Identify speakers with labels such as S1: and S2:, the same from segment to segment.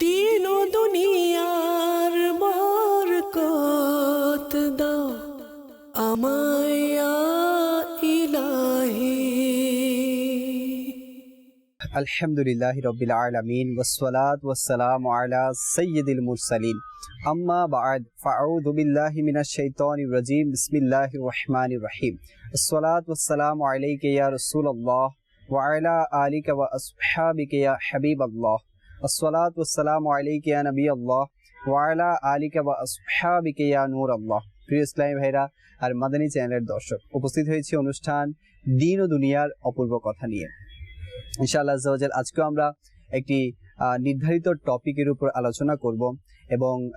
S1: দিন ও দুনিয়ার বরকত দাও আমায় ইয়া ইলাহি
S2: আলহামদুলিল্লাহ রবিল আলমিন ওসলাত ওসালাম আলা সৈয়দুল মুরসালিন আম্মা বাদ ফাউযু বিল্লাহি মিনাশ শাইতানির রাজিম বিসমিল্লাহির রহমানির রহিম আসসালাতু ওয়াসসালামু আলাইকা ইয়া রাসূলুল্লাহ ওয়া আলা আলিকা ওয়া আসহাবিকা ইয়া হাবিবাল্লাহ একটি নির্ধারিত টপিকের উপর আলোচনা করব এবং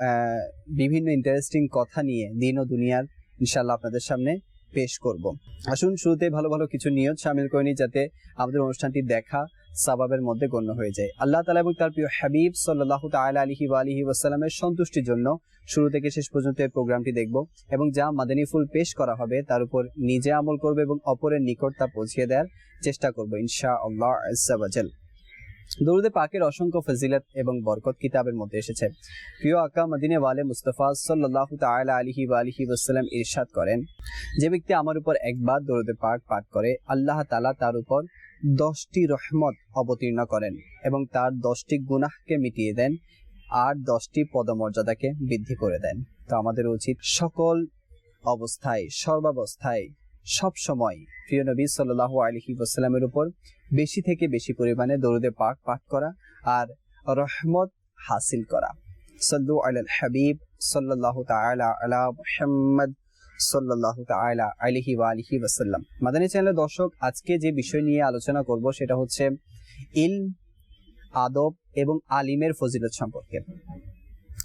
S2: বিভিন্ন ইন্টারেস্টিং কথা নিয়ে দিন ও দুনিয়ার ইনশাআল্লাহ আপনাদের সামনে পেশ করব। আসুন শুরুতে ভালো ভালো কিছু নিয়ত সামিল করে যাতে আমাদের অনুষ্ঠানটি দেখা সাবাবের মধ্যে গণ্য হয়ে যায়। আল্লাহ তালা এবং তার প্রিয় হাবিব সাল্লাহ তালা আলহি বা আলহি ওয়াসাল্লামের সন্তুষ্টির জন্য শুরু থেকে শেষ পর্যন্ত এই প্রোগ্রামটি দেখব এবং যা মাদানী ফুল পেশ করা হবে তার উপর নিজে আমল করবে এবং অপরের নিকট তা পৌঁছিয়ে দেওয়ার চেষ্টা করব ইনশা আল্লাহ আজ্জাওয়াজাল দরুদে পাকের অসংখ্য ফজিলত এবং বরকত কিতাবের মধ্যে এসেছে। প্রিয় আকা মদিনে ওয়ালে মুস্তফা সাল্লাহ তালা আলিহি বা আলিহি ওসাল্লাম ইরশাদ করেন, যে ব্যক্তি আমার উপর একবার দরুদে পাক পাঠ করে, আল্লাহ তালা তার উপর দশটি রহমত অবতীর্ণ করেন এবং তার দশটি গুনাহকে মিটিয়ে দেন আর দশটি পদমর্যাদাকে বৃদ্ধি করে দেন। তো আমাদের উচিত সকল অবস্থায়, সর্বাবস্থায়, সব সময় প্রিয় নবী সাল্লাহ আলহি ওসাল্লামের উপর বেশি থেকে বেশি পরিমাণে দরুদে পাক পাঠ করা আর রহমত হাসিল করা। সল্লু আল হাবিব সাল্লাহ তাআলা আলা মুহাম্মদ সাল্লাহ তাআলা আলিহি মাদানী চ্যানেলের দর্শক, আজকে যে বিষয় নিয়ে আলোচনা করব সেটা হচ্ছে ইলম, আদব এবং আলিমের ফজিলত সম্পর্কে।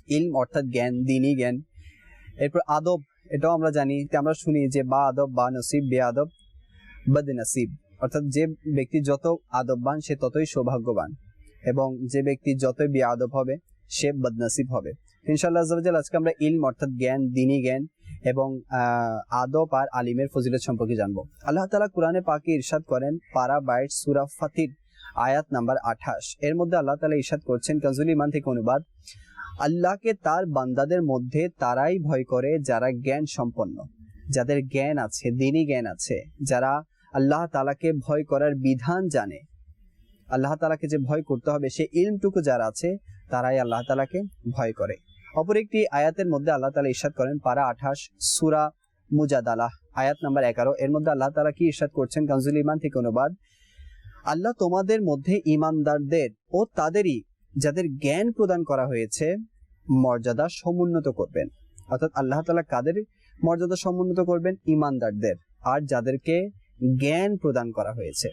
S2: ইলম অর্থাৎ জ্ঞান দিনই জ্ঞান। এরপর আদব, এটাও আমরা জানি আমরা শুনি যে বা আদব, বা নসিব, বে আদব, বদ নসিব। অর্থাৎ যে ব্যক্তি যত আদববান, সে ততই সৌভাগ্যবান। এবং যে ব্যক্তি যতই বে আদব হবে, সে বদনসিব হবে। আজ্জাওয়াজাল আজকে আমরা ইলম অর্থাৎ জ্ঞান, দিনী জ্ঞান এবং আদব আর আলিমের ফজিলত সম্পর্কে জানব। আল্লাহ তাআলা কোরআনে পাকে ইরশাদ করেন, পারা বাইট সুরা ফাতির, আয়াত নাম্বার আঠাশ। এর মধ্যে আল্লাহ তাআলা ইরশাদ করছেন, কাজুল ইমান থেকে অনুবাদ, আল্লাহকে তার বান্দাদের মধ্যে তারাই ভয় করে যারা জ্ঞান সম্পন্ন, যাদের জ্ঞান আছে দিনই জ্ঞান আছে, যারা আল্লাহ তালাকে ভয় করার বিধান জানে। আল্লাহ তালাকে যে ভয় করতে হবে, সে ইলমটুকু যারা আছে, তারাই আল্লাহ তালাকে ভয় করে। অপর একটি আয়াতের মধ্যে আল্লাহ তালা ইরশাদ করেন, পারা আঠাশ, সুরা মুজাদালাহ, আয়াত নাম্বার এগারো। এর মধ্যে আল্লাহ তালা কি ইরশাদ করছেন? কানজুল ইমান থেকে অনুবাদ, আল্লাহ তোমাদের মধ্যে ইমানদারদের ও তাদেরই যাদের জ্ঞান প্রদান করা হয়েছে, মর্যাদা সমুন্নত করবেন। অর্থাৎ আল্লাহ তালা কাদের মর্যাদা সমুন্নত করবেন? ইমানদারদের আর যাদেরকে জ্ঞান প্রদান করা হয়েছে।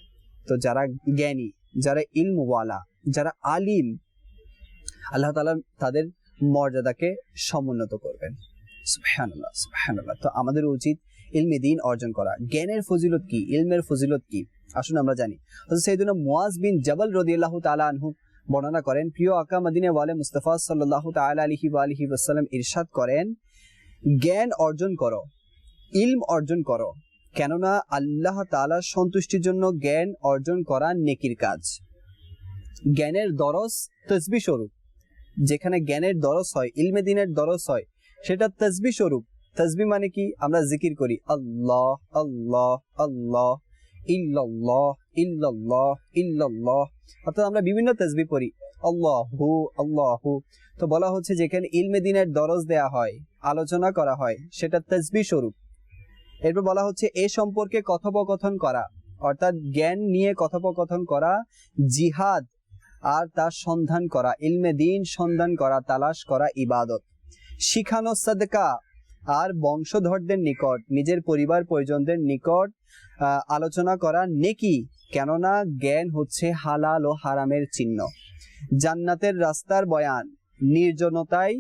S2: তো যারা জ্ঞানী, যারা ইলমওয়ালা, যারা আলিম, আল্লাহ তালা তাদের মর্যাদাকে সমুন্নত করবেন। সুবহানাল্লাহ সুবহানাল্লাহ। তো আমাদের উচিত ইলমে দিন অর্জন করা। জ্ঞানের ফজিলত কি? ইলমের ফজিলত কি? আসুন আমরা জানি। সাইয়েদুনা মুয়াজ বিন জাবাল রাদিয়াল্লাহু তাআলা আনহু বর্ণনা করেন, প্রিয় আকা মদিনে ওয়ালে মুস্তাফা সাল্লাল্লাহু তাআলা আলাইহি ওয়া আলিহি ওয়াসাল্লাম ইরশাদ করেন, জ্ঞান অর্জন করো, ইলম অর্জন করো, কেননা আল্লাহ তাআলার সন্তুষ্টির জন্য জ্ঞান অর্জন করা নেকির কাজ। জ্ঞানের দরস তসবি স্বরূপ। যেখানে জ্ঞানের দরস হয়, ইলমে দিনের দরস হয়, সেটা তসবি স্বরূপ। তসবি মানে কি? আমরা জিকির করি, আল্লাহ আল্লাহ আল্লাহ, ইল্লাল্লাহ ইল্লাল্লাহ ইল্লাল্লাহ। অর্থাৎ আমরা বিভিন্ন তসবি পড়ি, আল্লাহু আল্লাহু। তো বলা হচ্ছে যেখানে ইলমে দিনের দরজ দেয়া হয়, আলোচনা করা হয়, সেটা তসবি স্বরূপ। এরপর বলা হচ্ছে এ সম্পর্কে কথোপকথন করা, অর্থাৎ জ্ঞান নিয়ে কথোপকথন করা, জিহাদ আর তার সন্ধান করা, ইলমে দিন সন্ধান করা, তালাশ করা ইবাদত। শিখানো সাদকা আর বংশধরদের নিকট, নিজের পরিবার পরিজনদের নিকট আলোচনা করা নেকি, কেননা জ্ঞান হচ্ছে হালাল ও হারামের চিহ্ন। জান্নাতের রাস্তার বয়ান, নির্জনতায়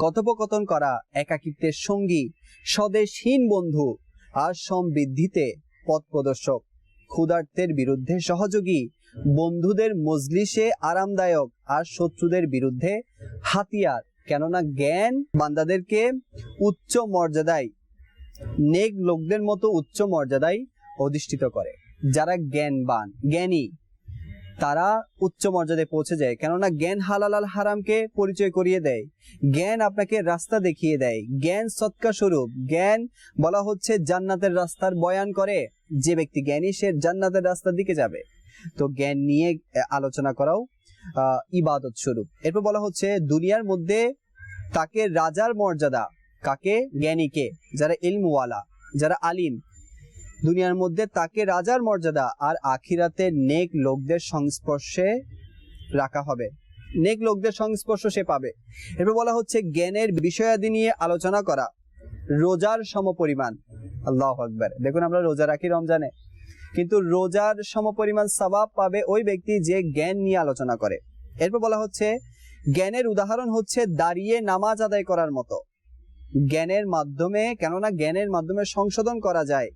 S2: কথোপকথন করা, একাকিত্বের সঙ্গী, স্বদেশহীন বন্ধু আর সমৃদ্ধিতে পথ প্রদর্শক। ক্ষুধার্তের বিরুদ্ধে সহযোগী। বন্ধুদের মজলিসে আরামদায়ক আর শত্রুদের বিরুদ্ধে হাতিয়ার, কেননা জ্ঞান বান্দাদেরকে উচ্চ মর্যাদায়, নেক লোকদের মতো উচ্চ মর্যাদায় অধিষ্ঠিত করে। যারা জ্ঞানবান, জ্ঞানী, তারা উচ্চ মর্যাদায় পৌঁছে যায়, কেননা জ্ঞান হালাল আল হারামকে পরিচয় করিয়ে দেয়। জ্ঞান আপনাকে রাস্তা দেখিয়ে দেয়। জ্ঞান সৎকা স্বরূপ। জ্ঞান বলা হচ্ছে জান্নাতের রাস্তার বয়ান করে। যে ব্যক্তি জ্ঞানী, সে জান্নাতের রাস্তার দিকে যাবে। তো জ্ঞান নিয়ে আলোচনা করাও ইবাদত স্বরূপ। এরপর বলা হচ্ছে, দুনিয়ার মধ্যে তাকে রাজার মর্যাদা, কাকে? জ্ঞানীকে যারা ইলমওয়ালা, যারা আলিম। দুনিয়ার মধ্যে তাকে রাজার মর্যাদা, আর আখিরাতে নেক লোকদের সংস্পর্শে রাখা হবে। নেক লোকদের সংস্পর্শ সে পাবে। এরপর বলা হচ্ছে, জ্ঞানের বিষয়াদি নিয়ে আলোচনা করা, রোজার সমপরিমাণ। আল্লাহ আকবার। দেখুন আমরা রোজা রাখি রমজানে। কিন্তু রোজার সমপরিমাণ সবাব পাবে ওই ব্যক্তি যে জ্ঞান নিয়ে আলোচনা করে। এরপর বলা হচ্ছে, জ্ঞানের উদাহরণ হচ্ছে দাঁড়িয়ে নামাজ আদায় করার মতো। জ্ঞানের মাধ্যমে, কেননা জ্ঞানের মাধ্যমে সংশোধন করা যায়।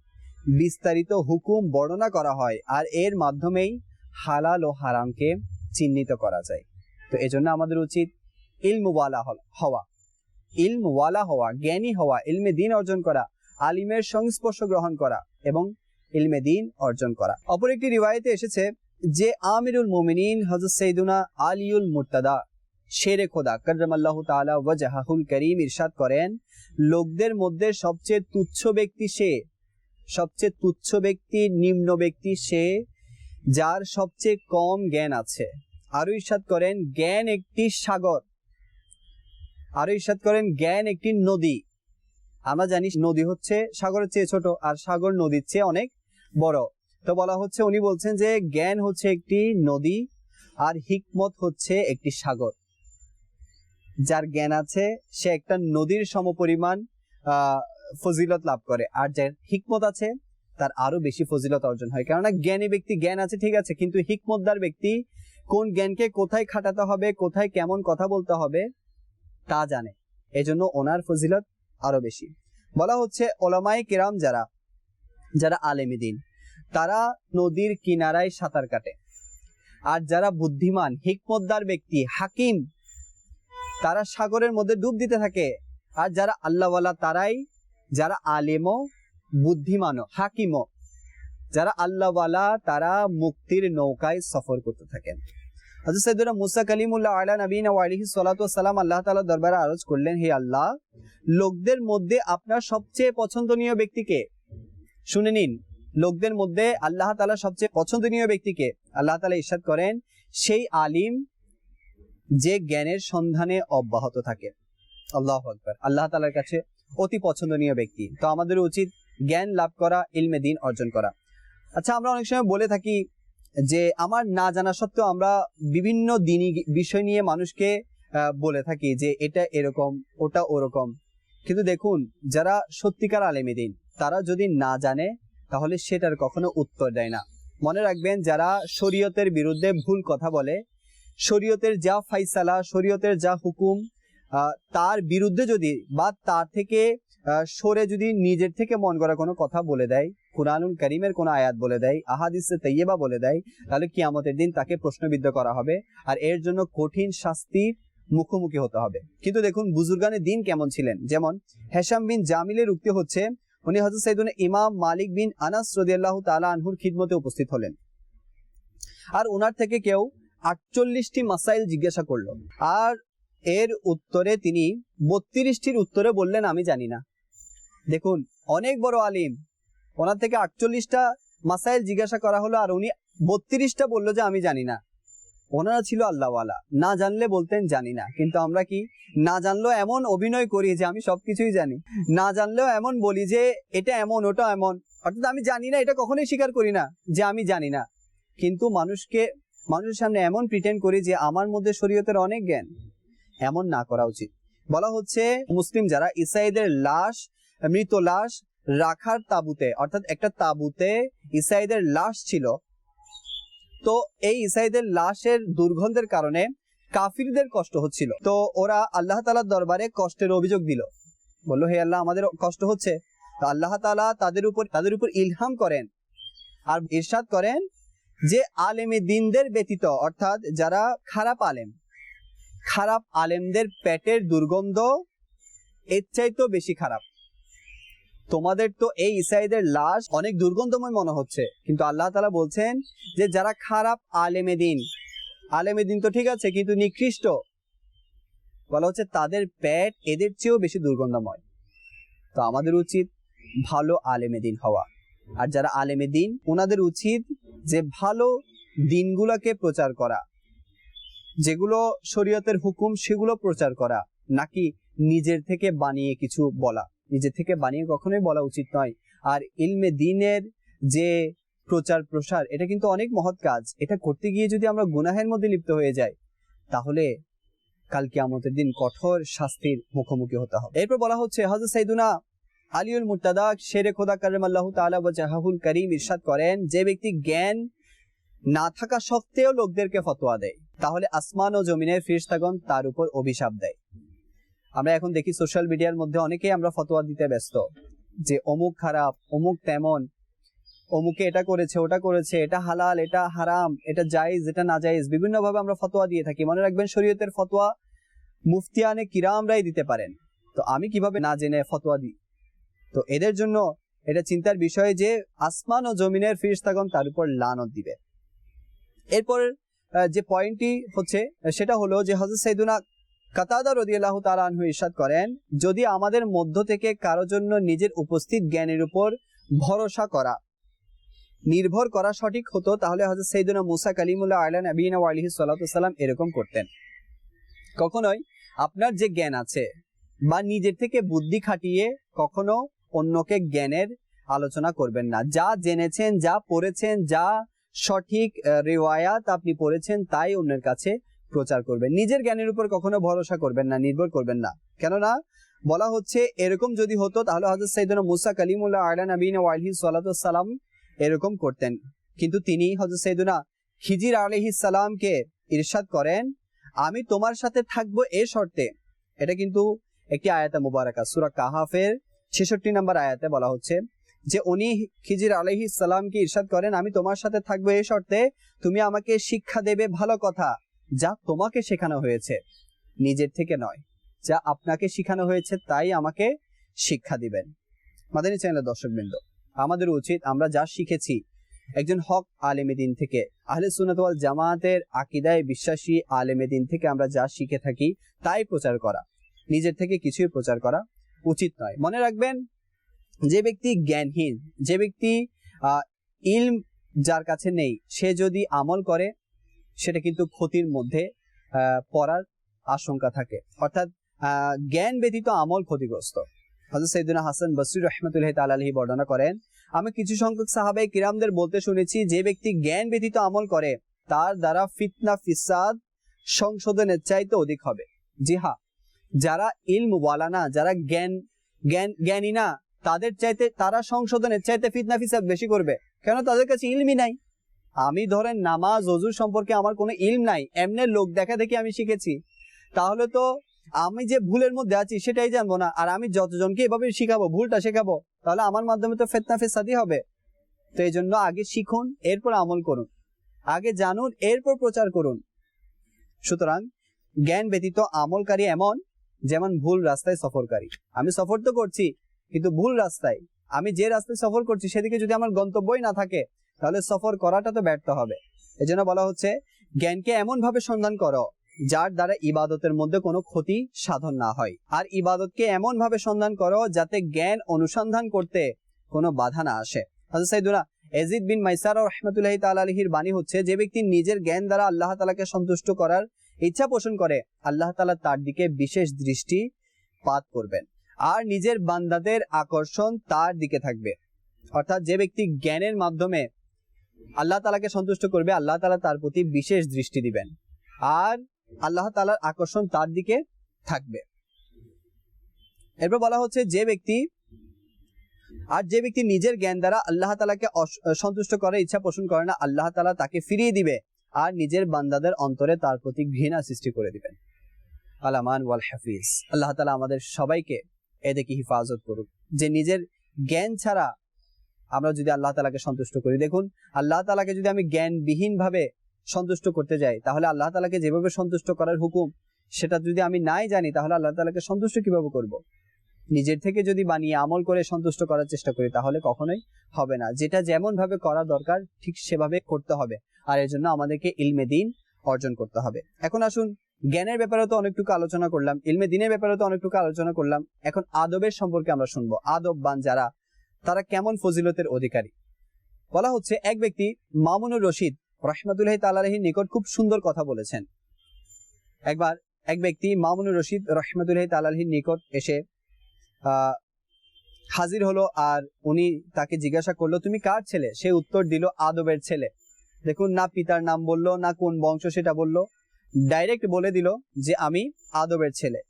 S2: বিস্তারিত হুকুম বর্ণনা করা হয় আর এর মাধ্যমেই হালাল ও হারামকে চিহ্নিত করা যায়। তো এজন্য আমাদের উচিত ইলমওয়ালা হওয়া। ইলমওয়ালা হওয়া, জ্ঞানী হওয়া, ইলমে দিন অর্জন করা। আলিমের সংস্পর্শ গ্রহণ করা এবং ইলমে দিন অর্জন করা। অপর একটি রিওয়ায়তে এসেছে যে, আমিরুল মুমিনিন হযরত সৈয়দুনা আলিউল মুর্তাদা, শেরে খোদা, কররামাল্লাহু তাআলা ওয়াজহাহুল করিম ইরশাদ করেন, লোকদের মধ্যে সবচেয়ে তুচ্ছ ব্যক্তি সে, সবচেয়ে তুচ্ছ ব্যক্তি, নিম্ন ব্যক্তি সে, যার সবচেয়ে কম জ্ঞান আছে। আরও ইরশাদ করেন, জ্ঞান একটি সাগর। আরও ইরশাদ করেন, জ্ঞান একটি নদী। আমরা জানি নদী হচ্ছে সাগরের চেয়ে ছোট আর সাগর নদীর চেয়ে অনেক বড়। তো বলা হচ্ছে উনি বলছেন যে জ্ঞান হচ্ছে একটি নদী আর হিকমত হচ্ছে একটি সাগর। যার জ্ঞান আছে, সে একটা নদীর সমপরিমাণ ফজিলত লাভ করে। আর যার হিকমত আছে, তার আরও বেশি ফজিলত অর্জন হয়। কেননা জ্ঞানী ব্যক্তি জ্ঞান আছে, ঠিক আছে, কিন্তু হিকমতদার ব্যক্তি কোন জ্ঞানকে কোথায় খাটাতে হবে, কোথায় কেমন কথা বলতে হবে, তা জানে। এজন্য ওনার ফজিলত আরও বেশি। বলা হচ্ছে ওলামাই কেরাম যারা যারা আলেমী দিন, তারা নদীর কিনারায় সাঁতার কাটে। আর যারা বুদ্ধিমান, হিকমতদার ব্যক্তি, হাকিম, তারা সাগরের মধ্যে ডুব দিতে থাকে। আর যারা আল্লাহওয়ালা, তারাই যারা আলেমও, বুদ্ধিমানও, হাকিমও, যারা আল্লাহওয়ালা, তারা মুক্তির নৌকায় সফর করতে থাকেন। হযরত সাইয়েদনা মুসা কালিমুল্লাহ আলা নবীনা সাল্লাতু ওয়াসসালাম আল্লাহ তাআলা দরবারে আরজ করলেন, হে আল্লাহ, লোকদের মধ্যে আপনার সবচেয়ে পছন্দনীয় ব্যক্তিকে শুনে নিন, লোকদের মধ্যে আল্লাহ তাআলা সবচেয়ে পছন্দনীয় ব্যক্তিকে আল্লাহ তাআলা ইরশাদ করেন, সেই আলিম যে জ্ঞানের সন্ধানে অব্যাহত থাকে। আল্লাহ আকবার। আল্লাহ তাআলার কাছে অতি পছন্দনীয় ব্যক্তি। তো আমাদের উচিত জ্ঞান লাভ করা, ইলমে দিন অর্জন করা। আচ্ছা আমরা অনেক সময় বলে থাকি যে আমার না জানা সত্ত্বেও আমরা বিভিন্ন দিনই বিষয় নিয়ে মানুষকে বলে থাকি যে এটা এরকম, ওটা ওরকম। কিন্তু দেখুন, যারা সত্যিকার আলেমে দিন, তারা যদি না জানে, তাহলে সেটার কখনো উত্তর দেয় না। মনে রাখবেন, যারা শরীয়তের বিরুদ্ধে ভুল কথা বলে, শরীয়তের যা ফাইসালা, শরীয়তের যা হুকুম তার বিরুদ্ধে যদি বা তার থেকে সরে যদি নিজের থেকে মন করা কোনো কথা বলে দেয় কুরআনুল করিমের কোনো আয়াত বলে দেয়, আহাদিসে তৈয়বা বলে দেয়, তাহলে কিয়ামতের দিন তাকে প্রশ্নবিদ্ধ করা হবে আর এর জন্য কঠিন শাস্তির মুখোমুখি হতে হবে। কিন্তু দেখুন বুজুর্গানের দিন কেমন ছিলেন? যেমন হেসাম বিন জামিলের উক্তি হচ্ছে, উনি হজরত সাইদুন ইমাম মালিক বিন আনাস রদিয়াল্লাহু তাআলা আনহুর খিদমতে উপস্থিত হলেন। আর ওনার থেকে কেউ আটচল্লিশটি মাসাইল জিজ্ঞাসা করল। আর এর উত্তরে তিনি বত্রিশটির উত্তরে বললেন, আমি জানি না। দেখুন, অনেক বড় আলিম ওনার থেকে আটচল্লিশটা মাসাইল জিজ্ঞাসা করা হলো আর উনি বত্রিশটা বলল যে আমি জানি না। ওনারা ছিল আল্লাহওয়ালা। না জানলে বলতেন জানি না। কিন্তু আমরা কি না জানলেও এমন অভিনয় করি যে আমি সবকিছুই জানি। না জানলেও এমন বলি যে এটা এমন, ওটা এমন। অর্থাৎ আমি জানি না, এটা কখনোই স্বীকার করি না যে আমি জানি না। কিন্তু মানুষকে, মানুষের সামনে এমন প্রিটেন্ড করি যে আমার মধ্যে শরীয়তের অনেক জ্ঞান। এমন না করা উচিত। বলা হচ্ছে, মুসলিম যারা ইসাইদের লাশ, মৃত লাশ রাখার তাবুতে, অর্থাৎ একটা তাবুতে ইসাইদের লাশ ছিল। তো এই ইসাইদের লাশের দুর্গন্ধের কারণে কাফিরদের কষ্ট হচ্ছিল। তো ওরা আল্লাহ তালার দরবারে কষ্টের অভিযোগ দিল। বলল, হে আল্লাহ, আমাদের কষ্ট হচ্ছে। তো আল্লাহ তালা তাদের উপর তাদের উপর ইলহাম করেন আর ইরশাদ করেন যে আলেমে দিনদের ব্যতীত, অর্থাৎ যারা খারাপ আলেম, খারাপ আলেমদের পেটের দুর্গন্ধ এর চাইতেও বেশি খারাপ। তোমাদের তো এই ইসাইদের লাশ অনেক দুর্গন্ধময় মনে হচ্ছে। কিন্তু আল্লাহ তালা বলছেন যে, যারা খারাপ আলেমে দিন আলেমে দিন তো ঠিক আছে, কিন্তু নিকৃষ্ট, বলা হচ্ছে তাদের পেট এদের চেয়েও বেশি দুর্গন্ধময়। তো আমাদের উচিত ভালো আলেমে দিন হওয়া। আর যারা আলেমে দিন ওনাদের উচিত যে ভালো দিনগুলোকে প্রচার করা। যেগুলো শরীয়তের হুকুম, সেগুলো প্রচার করা, নাকি নিজের থেকে বানিয়ে কিছু বলা। নিজের থেকে বানিয়ে কখনোই বলা উচিত নয়। আর ইলমে দিনের যে প্রচার প্রসার, এটা কিন্তু অনেক মহৎ কাজ। এটা করতে গিয়ে যদি আমরা গুনাহের মধ্যে লিপ্ত হয়ে যাই, তাহলে কালকে আমাদের দিন কঠোর শাস্তির মুখোমুখি হতে হবে। এরপর বলা হচ্ছে হজরত সাইদুনা আলিউল মুর্তাদা, শেরে খোদা কারিম আল্লাহ ওয়া জাহাহুল করিম ইরশাদ করেন, যে ব্যক্তি জ্ঞান না থাকা সত্ত্বেও লোকদেরকে ফতোয়া দেয়, তাহলে আসমান ও জমিনের ফিরিস্তাগণ তার উপর অভিশাপ দেয়। আমরা এখন দেখি সোশ্যাল মিডিয়ার মধ্যে অনেকেই আমরা ফতোয়া দিতে ব্যস্ত। যে অমুক খারাপ, অমুক তেমন, অমুকে এটা করেছে, ওটা করেছে, এটা হালাল, এটা হারাম, এটা জায়েজ, এটা না জায়েজ বিভিন্ন ভাবে আমরা ফতোয়া দিয়ে থাকি। মনে রাখবেন, শরীয়তের ফতোয়া মুফতিয়ানে কিরামরাই দিতে পারেন। তো আমি কীভাবে না জেনে ফতোয়া দিই? তো এদের জন্য এটা চিন্তার বিষয় যে, আসমান ও জমিনের ফিরিস্তাগণ তার উপর লানত দিবে। এরপর যে পয়েন্টটি হচ্ছে, সেটা হলো যে হজরত সাইদুনা কাতাদা রদিয়াল্লাহ তাআলা আনহু ইরশাদ করেন, যদি আমাদের মধ্য থেকে কারও জন্য নিজের উপস্থিত জ্ঞানের উপর ভরসা করা, নির্ভর করা সঠিক হতো, তাহলে হজরত সৈদুনা মুসা কালিমুল্লাহ আইলান আবিনা আলিহি সাল্লাম এরকম করতেন। কখনোই আপনার যে জ্ঞান আছে বা নিজের থেকে বুদ্ধি খাটিয়ে কখনো অন্যকে জ্ঞানের আলোচনা করবেন না। যা জেনেছেন, যা পড়েছেন, যা সঠিক রেওয়ায়াত আপনি পড়েছেন, তাই অন্যের কাছে প্রচার করবেন। নিজের জ্ঞানের উপর কখনো ভরসা করবেন না, নির্ভর করবেন না। কেননা বলা হচ্ছে, এরকম যদি হতো তাহলে হজরত সৈদুনা মুসা কালিমুল্লাহ আইলান আবিনা আলিহি সাল্লাম এরকম করতেন। কিন্তু তিনি হজরত সৈদুনা আলহি সালামকে ইরশাদ করেন, আমি তোমার সাথে থাকব এ শর্তে। এটা কিন্তু একটি আয়াতে মুবারাকা, সুরা কাহাফের ছেষট্টি নম্বর আয়াতে বলা হচ্ছে যে, উনি খিজির আলহি সালামকে ইরশাদ করেন, আমি তোমার সাথে থাকব এ শর্তে, তুমি আমাকে শিক্ষা দেবে ভালো কথা। যা তোমাকে শেখানো হয়েছে। নিজের থেকে নয়, যা আপনাকে শেখানো হয়েছে তাই আমাকে শিক্ষা দিবেন। মাদানী চ্যানেলের দর্শকবৃন্দ, আমাদের উচিত আমরা যা শিখেছি, একজন হক আলেমেদিন থেকে, আহলে সুন্নাত ওয়াল জামায়াতের আকিদায় বিশ্বাসী আলেমেদিন থেকে আমরা যা শিখে থাকি তাই প্রচার করা। নিজের থেকে কিছুই প্রচার করা উচিত নয়। মনে রাখবেন, যে ব্যক্তি জ্ঞানহীন, যে ব্যক্তি ইলম যার কাছে নেই, সে যদি আমল করে সেটা কিন্তু ক্ষতির মধ্যে পড়ার আশঙ্কা থাকে। অর্থাৎ জ্ঞান ব্যতীত আমল ক্ষতিগ্রস্ত। হজরত সৈদুনা হাসান বসরি রহমতুল্লাহ তালাহি বর্ণনা করেন, আমি কিছু সংখ্যক সাহাবাই কিরামদের বলতে শুনেছি, যে ব্যক্তি জ্ঞান ব্যতীত আমল করে, তার দ্বারা ফিতনা, ফিসাদ সংশোধনের চাইতে অধিক হবে। জি হ্যাঁ যারা ইলম ওয়ালা না, যারা জ্ঞান জ্ঞান, জ্ঞানী না, তাদের চাইতে, তারা সংশোধনের চাইতে ফিতনা, ফিসাদ বেশি করবে। কেন? তাদের কাছে ইলমই নাই। আমি ধরেন নামাজ অজুর সম্পর্কে আমার কোনো ইলম নাই, এমনি লোক দেখা দেখি আমি শিখেছি। তাহলে তো আমি যে ভুলের মধ্যে আছি সেটাই জানব না, আর আমি যতজনকে এভাবে শিখাবো, ভুলটা শেখাবো, তাহলে আমার মাধ্যমে তো ফেতনা ফেসাদি হবে। তো এই জন্য আগে শিখুন, এরপর আমল করুন। আগে জানুন, এরপর প্রচার করুন। সুতরাং জ্ঞান ব্যতীত আমলকারী এমন যেমন ভুল রাস্তায় সফরকারী। আমি সফর তো করছি, কিন্তু ভুল রাস্তায়। আমি যে রাস্তায় সফর করছি, সেদিকে যদি আমার গন্তব্যই না থাকে তাহলে সফর করাটা তো ব্যর্থ হবে। এজন্য বলা হচ্ছে, জ্ঞানকে এমন ভাবে সন্ধান করো, যার দ্বারা ইবাদতের মধ্যে কোনো ক্ষতি সাধন না হয়। আর ইবাদতকে এমন ভাবে সন্ধান করো, যাতে জ্ঞান অনুসন্ধান করতে কোনো বাধা না আসে। এজিদ বিন মাইসার তালাহির বাণী হচ্ছে, যে ব্যক্তি নিজের জ্ঞান দ্বারা আল্লাহ তালাকে সন্তুষ্ট করার ইচ্ছা পোষণ করে, আল্লাহ তালা তার দিকে বিশেষ দৃষ্টি পাত করবেন। আর নিজের বান্দাদের আকর্ষণ তার দিকে থাকবে। অর্থাৎ যে ব্যক্তি জ্ঞানের মাধ্যমে আল্লাহ তালাকে সন্তুষ্ট করবে, আল্লাহ তালা তার প্রতি বিশেষ দৃষ্টি দিবেন। আর আল্লাহ তালার আকর্ষণ তার দিকে থাকবে। এরপর বলা হচ্ছে, যে ব্যক্তি, আর যে ব্যক্তি নিজের জ্ঞান দ্বারা আল্লাহ তালাকে সন্তুষ্ট করে, ইচ্ছা পোষণ করে না, আল্লাহ তালা তাকে ফিরিয়ে দিবে আর নিজের বান্দাদের অন্তরে তার প্রতি ঘৃণা সৃষ্টি করে দিবেন। আলামান ওয়াল হাফিজ আল্লাহ তালা আমাদের সবাইকে এদিকে হিফাজত করুক। যে নিজের জ্ঞান ছাড়া আমরা যদি আল্লাহ তালাকে সন্তুষ্ট করি। দেখুন, আল্লাহ তালাকে যদি আমি জ্ঞানবিহীন ভাবে সন্তুষ্ট করতে যাই, তাহলে আল্লাহ তালাকে যেভাবে সন্তুষ্ট করার হুকুম, সেটা যদি আমি নাই জানি, তাহলে আল্লাহ তালাকে সন্তুষ্ট কীভাবে করব? নিজের থেকে যদি বানিয়ে আমল করে সন্তুষ্ট করার চেষ্টা করি, তাহলে কখনোই হবে না। যেটা যেমন ভাবে করা দরকার, ঠিক সেভাবে করতে হবে। আর এর জন্য আমাদেরকে ইলমে দিন অর্জন করতে হবে। এখন আসুন, জ্ঞানের ব্যাপারে তো অনেকটুকু আলোচনা করলাম, ইলমে দিনের ব্যাপারে তো অনেকটুকু আলোচনা করলাম। এখন আদবের সম্পর্কে আমরা শুনব। আদববান যারা তারা কেমন ফজিলতের অধিকারী? বলা হচ্ছে, এক ব্যক্তি মামুনুর রশিদ রহমাতুল্লাহ তালাহির নিকট খুব সুন্দর কথা বলেছেন। একবার এক ব্যক্তি মামুনুর রশিদ রহমাতুল্লাহ তালাহির নিকট এসে হাজির হলো আর উনি তাকে জিজ্ঞাসা করল, তুমি কার ছেলে? সে উত্তর দিল, আদবের ছেলে। দেখুন, না পিতার নাম বলল, না কোন বংশ সেটা বলল। ডাইরেক্ট বলে দিল যে, আমি আদবের ছেলে।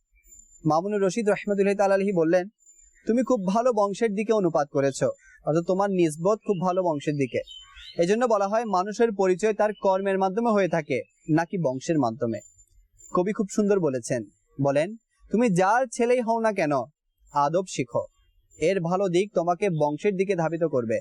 S2: মামুনুর রশিদ রহমতুল্লাহ তালাহি বললেন তুমি খুব ভালো বংশের দিকে অনুপাত করেছ। অর্থাৎ তোমার নিসবত খুব ভালো বংশের দিকে। এজন্য বলা হয় মানুষের পরিচয় তার কর্মের মাধ্যমে হয়ে থাকে, নাকি বংশের মাধ্যমে। কবি খুব সুন্দর বলেছেন, বলেন, তুমি যার ছেলেই হও না কেন, আদব শিখো। এর ভালো দিক তোমাকে বংশের দিকে ধাবিত করবে।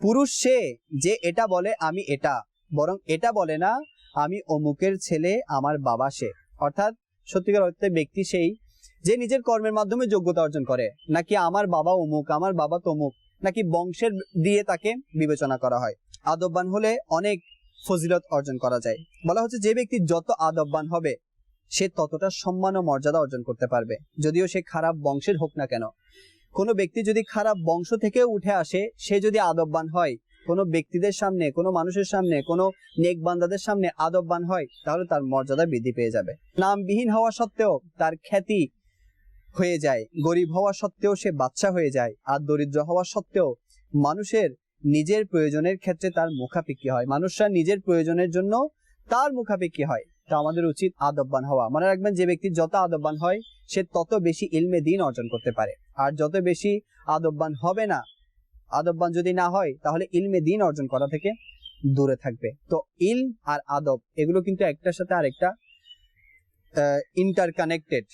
S2: পুরুষ সে যে এটা বলে, আমি এটা, বরং এটা বলে না, আমি অমুকের ছেলে, আমার বাবা সে। অর্থাৎ সত্যিকার অর্থে ব্যক্তি সেই যে নিজের কর্মের মাধ্যমে যোগ্যতা অর্জন করে। নাকি আমার বাবা অমুক, আমার বাবা তমুক, নাকি বংশের দিয়ে তাকে বিবেচনা করা হয়। আদববান হলে অনেক ফজিলত অর্জন করা যায়। বলা হচ্ছে, যে ব্যক্তি যত আদববান হবে, সে ততটা সম্মান ও মর্যাদা অর্জন করতে পারবে। যদিও সে খারাপ বংশের হোক না কেন। কোনো ব্যক্তি যদি খারাপ বংশ থেকে উঠে আসে, সে যদি আদববান হয়, কোনো ব্যক্তিদের সামনে, কোনো মানুষের সামনে, কোনো নেকবান্দাদের সামনে আদববান হয়, তাহলে তার মর্যাদা বৃদ্ধি পেয়ে যাবে। নামবিহীন হওয়া সত্ত্বেও তার খ্যাতি হয়ে যায়। গরিব হওয়া সত্ত্বেও সে বাচ্চা হয়ে যায়। আর দরিদ্র হওয়া সত্ত্বেও মানুষের নিজের প্রয়োজনের ক্ষেত্রে তার মুখাপেক্ষি হয়। মানুষরা নিজের প্রয়োজনের জন্য তার মুখাপেক্ষি হয়। তা আমাদের উচিত আদববান হওয়া। মনে রাখবেন, যে ব্যক্তি যত আদববান হয়, সে তত বেশি ইলমে দিন অর্জন করতে পারে। আর যত বেশি আদববান হবে না, আদববান যদি না হয়, তাহলে ইলমে দিন অর্জন করা থেকে দূরে থাকবে। তো ইল আর আদব, এগুলো কিন্তু একটার সাথে আরেকটা ইন্টারকানেক্টেড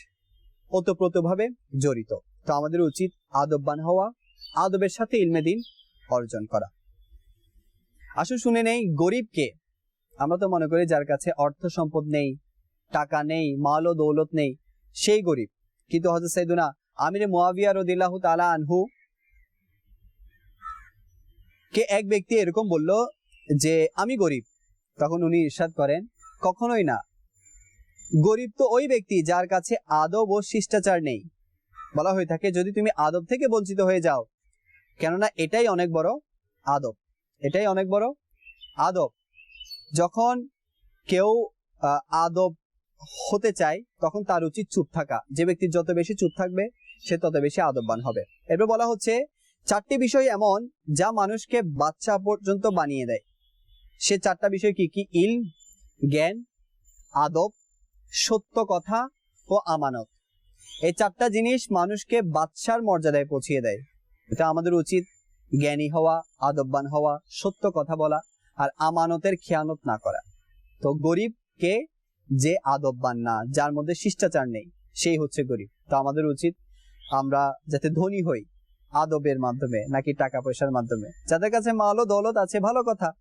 S2: ওতপ্রোতভাবে জড়িত। তো আমাদের উচিত আদববান হওয়া, আদবের সাথে ইলমে দিন অর্জন করা। আসুন শুনে নেই, গরিবকে আমরা তো মনে করি যার কাছে অর্থ সম্পদ নেই, টাকা নেই, মাল ও দৌলত নেই, সেই গরিব। কিন্তু হজরত সাইদুনা আমির মুয়াবিয়া রদিল্লাহ তালা আনহু কে এক ব্যক্তি এরকম বলল যে, আমি গরিব। তখন উনি ইরশাদ করেন, কখনোই না। গরিব তো ওই ব্যক্তি যার কাছে আদব ও শিষ্টাচার নেই। বলা হয়ে থাকে, যদি তুমি আদব থেকে বঞ্চিত হয়ে যাও, কেননা এটাই অনেক বড় আদব। এটাই অনেক বড় আদব। যখন কেউ আদব হতে চায়, তখন তার উচিত চুপ থাকা। যে ব্যক্তি যত বেশি চুপ থাকবে, সে তত বেশি আদববান হবে। এরপর বলা হচ্ছে, চারটি বিষয় এমন যা মানুষকে বাচ্চা পর্যন্ত বানিয়ে দেয়। সে চারটা বিষয় কি কি? ইল জ্ঞান, আদব সত্য কথা ও আমানত। এই চারটা জিনিস মানুষকে বাচ্চার মর্যাদায় পৌঁছিয়ে দেয়। এটা আমাদের উচিত। জ্ঞানী হওয়া, আদববান হওয়া, সত্য কথা বলা আর আমানতের খেয়ানত না করা। তো গরিব কে যে আদববান না, যার মধ্যে শিষ্টাচার নেই, সেই হচ্ছে গরিব। তো আমাদের উচিত আমরা যাতে ধনী হই আদবের মাধ্যমে নাকি টাকা পয়সার মাধ্যমে। যাদের কাছে মাল দৌলত আছে, ভালো কথা।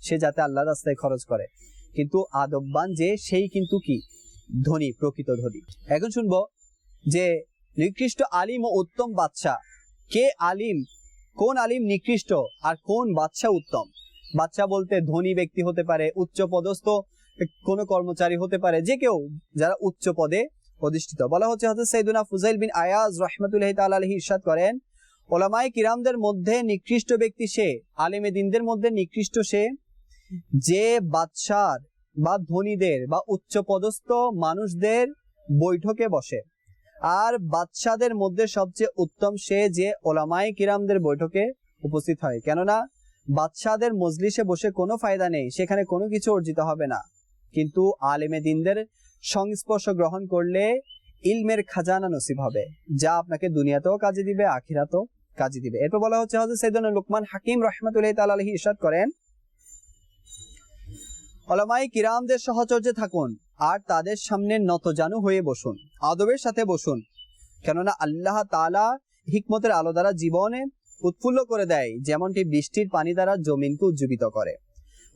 S2: সে যাতে আল্লাহ রাস্তায় খরচ করে। কিন্তু আদববান যে, সেই কিন্তু কি? ধনী, প্রকৃত ধনী। এখন শুনব যে নিকৃষ্ট আলিম ও উত্তম বাচ্চা কে আলিম, কোন আলিম নিকৃষ্ট আর কোন বাচ্চা উত্তম? বাচ্চা বলতে ধনী ব্যক্তি হতে পারে, উচ্চ পদস্থ কোনো কর্মচারী হতে পারে, যে কেউ যারা উচ্চ পদে অধিষ্ঠিত। বলা হচ্ছে হজরত সৈদুনা ফুজাইল বিন আয়াজ রহমতুল্লাহ তালাহি ইরশাদ করেন ওলামাই কিরামদের মধ্যে নিকৃষ্ট ব্যক্তি সে, আলিমে দিনদের মধ্যে নিকৃষ্ট সে, যে বাদশার বা ধনীদের বা উচ্চ পদস্থ মানুষদের বৈঠকে বসে। আর বাদশাদের মধ্যে সবচেয়ে উত্তম সে যে ওলামাই কিরামদের বৈঠকে উপস্থিত হয়। কেননা, বাদশাদের মজলিসে বসে কোনো ফায়দা নেই, সেখানে কোনো কিছু অর্জিত হবে না। কিন্তু আলেমে দিনদের সংস্পর্শ গ্রহণ করলে ইলমের খাজানা নসিব হবে, যা আপনাকে দুনিয়াতেও কাজে দিবে, আখিরাতেও কাজে দিবে। এরপর বলা হচ্ছে হজরত সৈদুল লুকমান হাকিম রহমতুল্লাহ তালাহি ইরশাদ করেন ওলামাই কিরামদের সহচর্যে থাকুন আর তাদের সামনে নতজানু হয়ে বসুন, আদবের সাথে বসুন। কেননা আল্লাহ তালা হিকমতের আলো দ্বারা জীবনে উৎফুল্ল করে দেয়, যেমনটি বৃষ্টির পানি দ্বারা জমিনকে উজ্জীবিত করে।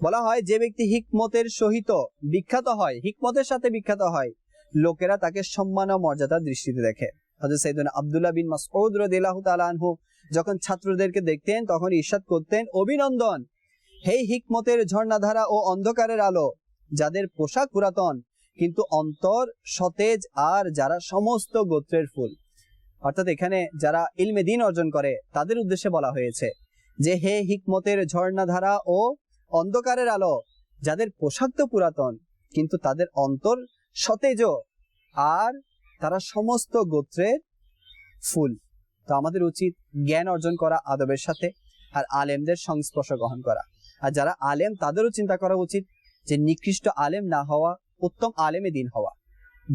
S2: বলা হয়, যে ব্যক্তি হিকমতের সহিত বিখ্যাত হয়, হিকমতের সাথে বিখ্যাত হয়, লোকেরা তাকে সম্মান ও মর্যাদার দৃষ্টিতে দেখে। সাইয়েদনা আব্দুল্লাহ বিন মাসউদ রাদিয়াল্লাহু তাআলা যখন ছাত্রদেরকে দেখতেন, তখন ইরশাদ করতেন, অভিনন্দন! হে হিকমতের ঝর্ণাধারা ও অন্ধকারের আলো, যাদের পোশাক পুরাতন, কিন্তু অন্তর সতেজ আর যারা সমস্ত গোত্রের ফুল। অর্থাৎ এখানে যারা ইলমে দিন অর্জন করে, তাদের উদ্দেশ্যে বলা হয়েছে যে, হে হিকমতের ঝর্ণাধারা ও অন্ধকারের আলো, যাদের পোশাক তো পুরাতন, কিন্তু তাদের অন্তর সতেজ আর তারা সমস্ত গোত্রের ফুল। তো আমাদের উচিত জ্ঞান অর্জন করা আদবের সাথে, আর আলেমদের সংস্পর্শ গ্রহণ করা। আর যারা আলেম, তাদেরও চিন্তা করা উচিত যে নিকৃষ্ট আলেম না হওয়া উত্তম আলেমে দিন হওয়া,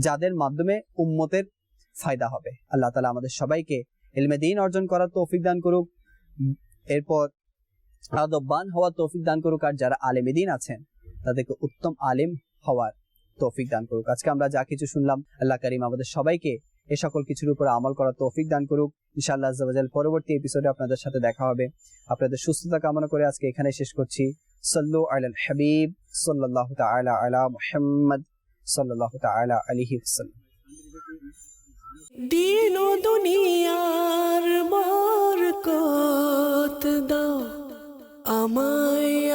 S2: যাদের মাধ্যমে উম্মতের ফায়দা হবে। আল্লাহ তালা আমাদের সবাইকে এলমে দিন অর্জন করার তৌফিক দান করুক। এরপর আদববান হওয়ার তৌফিক দান করুক আর যারা আলেমে দিন আছেন, তাদেরকে উত্তম আলেম হওয়ার তৌফিক দান করুক। আজকে আমরা যা কিছু শুনলাম, আল্লাহ করিম আমাদের সবাইকে এ সকল কিছুর উপর আমল করার তৌফিক দান করুক। ইনশাআল্লাহ আজ্জাবাজাল পরবর্তী এপিসোডে আপনাদের সাথে দেখা হবে। আপনাদের সুস্থতা কামনা করে আজকে এখানে শেষ করছি। সাল্লু আলাল হাবিব, সাল্লাল্লাহু তাআলা আলা মুহাম্মদ, সাল্লাল্লাহু তাআলা আলাইহি ওয়াসাল্লাম।
S1: দিন দুনিয়ার বরকত দাও, আমায়